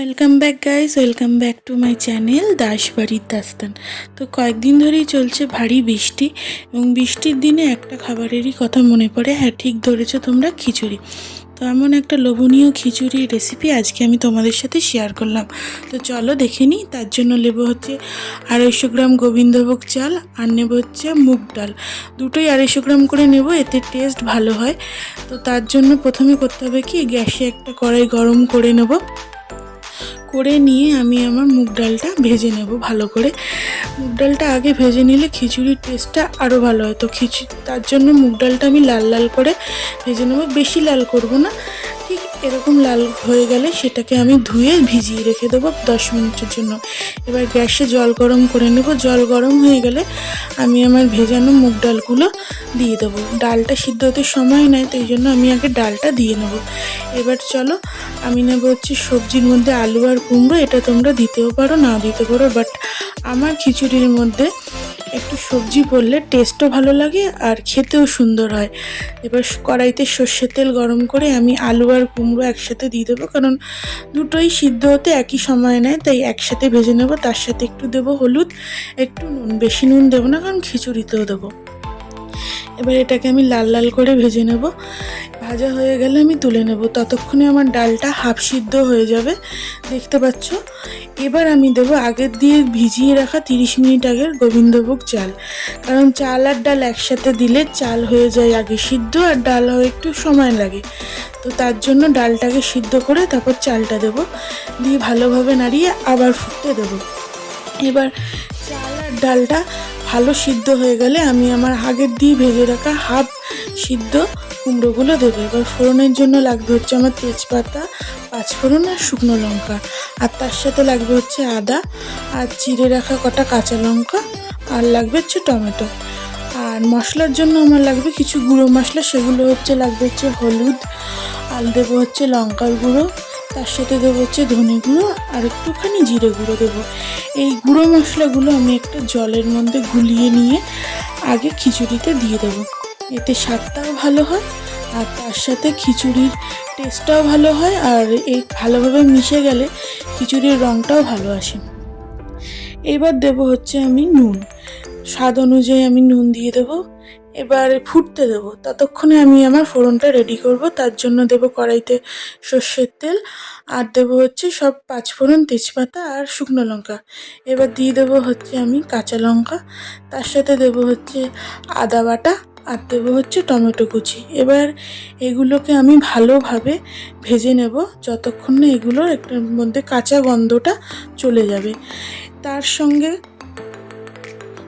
Welcome back guys welcome back to my channel দাসবাড়ির দাস্তান তো কয়েকদিন ধরেই চলছে ভারী বৃষ্টি এবং বৃষ্টির দিনে একটা খাবারেরই কথা মনে পড়ে। হ্যাঁ ঠিক ধরেছো তোমরা, খিচুড়ি। তো এমন একটা লোভনীয় খিচুড়ির রেসিপি আজকে আমি তোমাদের সাথে শেয়ার করলাম। তো চলো দেখে নিই। তার জন্য নেব হচ্ছে আড়াইশো গ্রাম গোবিন্দভোগ চাল আর নেব হচ্ছে মুগ ডাল। দুটোই আড়াইশো গ্রাম করে নেব, এতে টেস্ট ভালো হয়। তো তার জন্য প্রথমে করতে হবে কি, গ্যাসে একটা কড়াই গরম করে নেব। করে নিয়ে আমি আমার মুগ ডালটা ভেজে নেব ভালো করে। মুগ ডালটা আগে ভেজে নিলে খিচুড়ির টেস্টটা আরও ভালো হয়। তো খিচুড়ি তার জন্য মুগ ডালটা আমি লাল লাল করে ভেজে নেব। বেশি লাল করব না। এরকম লাল হয়ে গেলে সেটাকে আমি ধুয়ে ভিজিয়ে রেখে দেবো দশ মিনিটের জন্য। এবার গ্যাসে জল গরম করে নেব। জল গরম হয়ে গেলে আমি আমার ভেজানো মুগ ডালগুলো দিয়ে দেবো। ডালটা সিদ্ধ হতে সময় নেয় তো এই জন্য আমি আগে ডালটা দিয়ে নেব। এবার চলো, আমি নেব হচ্ছে সবজির মধ্যে আলু আর কুমড়ো। এটা তোমরা দিতেও পারো নাও দিতে পারো বাট আমার খিচুড়ির মধ্যে একটু সবজি পড়লে টেস্টও ভালো লাগে আর খেতেও সুন্দর হয়। এবার কড়াইতে সর্ষের তেল গরম করে আমি আলু আর কুমড়ো একসাথে দিয়ে দেবো, কারণ দুটোই সিদ্ধ হতে একই সময় নেয়, তাই একসাথে ভেজে নেব, তার সাথে একটু দেবো হলুদ, একটু নুন, বেশি নুন দেবো না, কারণ খিচুড়িতেও দেবো। এবার এটাকে আমি লাল লাল করে ভেজে নেব। ভাজা হয়ে গেলে আমি তুলে নেব। ততক্ষণে আমার ডালটা হাফ সিদ্ধ হয়ে যাবে। দেখতে পাচ্ছ? এবার আমি দেবো আগের দিয়ে ভিজিয়ে রাখা তিরিশ মিনিট আগের গোবিন্দভোগ চাল। কারণ চাল আর ডাল একসাথে দিলে চাল হয়ে যায় আগে সিদ্ধ আর ডাল হয় একটু সময় লাগে। তো তার জন্য ডালটাকে সিদ্ধ করে তারপর চালটা দেবো। দিয়ে ভালোভাবে নাড়িয়ে আবার ফুটতে দেবো। এবার চাল আর ডালটা ভালো সিদ্ধ হয়ে গেলে আমি আমার আগের দিয়ে ভেজে রাখা হাফ সিদ্ধ কুমড়োগুলো দেবো। এবার ফোড়নের জন্য লাগবে হচ্ছে আমার তেজপাতা, পাঁচফোড়ন আর শুকনো লঙ্কা। আর তার সাথে লাগবে হচ্ছে আদা আর চিড়ে রাখা কটা কাঁচা লঙ্কা আর লাগবে হচ্ছে টমেটো। আর মশলার জন্য আমার লাগবে কিছু গুঁড়ো মশলা, সেগুলো হচ্ছে লাগবে হচ্ছে হলুদ। আর দেবো হচ্ছে লঙ্কার গুঁড়ো। তার সাথে দেবো হচ্ছে ধনে গুঁড়ো আর একটুখানি জিরে গুঁড়ো দেবো। এই গুঁড়ো মশলাগুলো আমি একটা জলের মধ্যে গুলিয়ে নিয়ে আগে খিচুড়িতে দিয়ে দেবো। এতে স্বাদটাও ভালো হয় আর তার সাথে খিচুড়ির টেস্টটাও ভালো হয় আর এই ভালোভাবে মিশে গেলে খিচুড়ির রঙটাও ভালো আসে। এবার দেব হচ্ছে আমি নুন। স্বাদ অনুযায়ী আমি নুন দিয়ে দেবো। এবার ফুটতে দেবো। ততক্ষণে আমি আমার ফোড়নটা রেডি করব। তার জন্য দেবো কড়াইতে সর্ষের তেল। আর দেবো হচ্ছে সব পাঁচফোড়ন তেজপাতা আর শুকনো লঙ্কা। এবার দিয়ে দেবো হচ্ছে আমি কাঁচা লঙ্কা। তার সাথে দেবো হচ্ছে আদা বাটা আর দেবো হচ্ছে টমেটো কুচি। এবার এগুলোকে আমি ভালোভাবে ভেজে নেব যতক্ষণ না এগুলোর একটার মধ্যে কাঁচা গন্ধটা চলে যাবে। তার সঙ্গে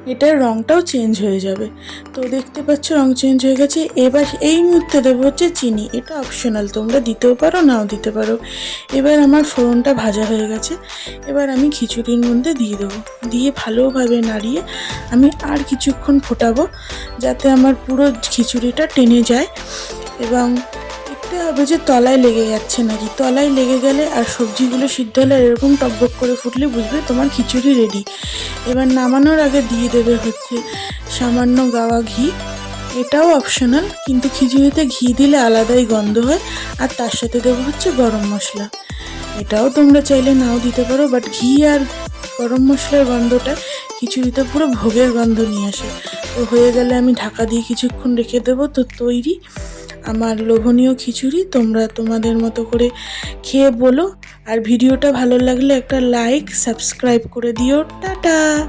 এটার রঙটাও চেঞ্জ হয়ে যাবে। তো দেখতে পাচ্ছ রং চেঞ্জ হয়ে গেছে। এবার এই মুহূর্তে দেবো হচ্ছে চিনি। এটা অপশনাল তোমরা দিতেও পারো, নাও দিতে পারো। এবার আমার ফোড়নটা ভাজা হয়ে গেছে। এবার আমি খিচুড়ির মধ্যে দিয়ে দেবো। দিয়ে ভালোভাবে নাড়িয়ে আমি আর কিছুক্ষণ ফোটাবো, যাতে আমার পুরো খিচুড়িটা টেনে যায় এবং দেখতে হবে যে তলায় লেগে যাচ্ছে নাকি? তলায় লেগে গেলে আর সবজিগুলো সিদ্ধ হলে এরকম টকবক করে ফুটলে বুঝবে তোমার খিচুড়ি রেডি এবার নামানোর আগে দিয়ে দেবে হচ্ছে সামান্য গাওয়া ঘি। এটাও অপশনাল কিন্তু খিচুড়িতে ঘি দিলে আলাদাই গন্ধ হয়, আর তার সাথে দেবো হচ্ছে গরম মশলা। এটাও তোমরা চাইলে নাও দিতে পারো বাট ঘি আর গরম মশলার গন্ধটা খিচুড়িতে পুরো ভোগের গন্ধ নিয়ে আসে। তো হয়ে গেলে আমি ঢাকা দিয়ে কিছুক্ষণ রেখে দেবো তো তৈরি। আমার লোভনীয় খিচুড়ি, তোমরা তোমাদের মতো করে খেয়ে বলো। আর ভিডিওটা ভালো লাগলে একটা লাইক সাবস্ক্রাইব করে দিও। টাটা!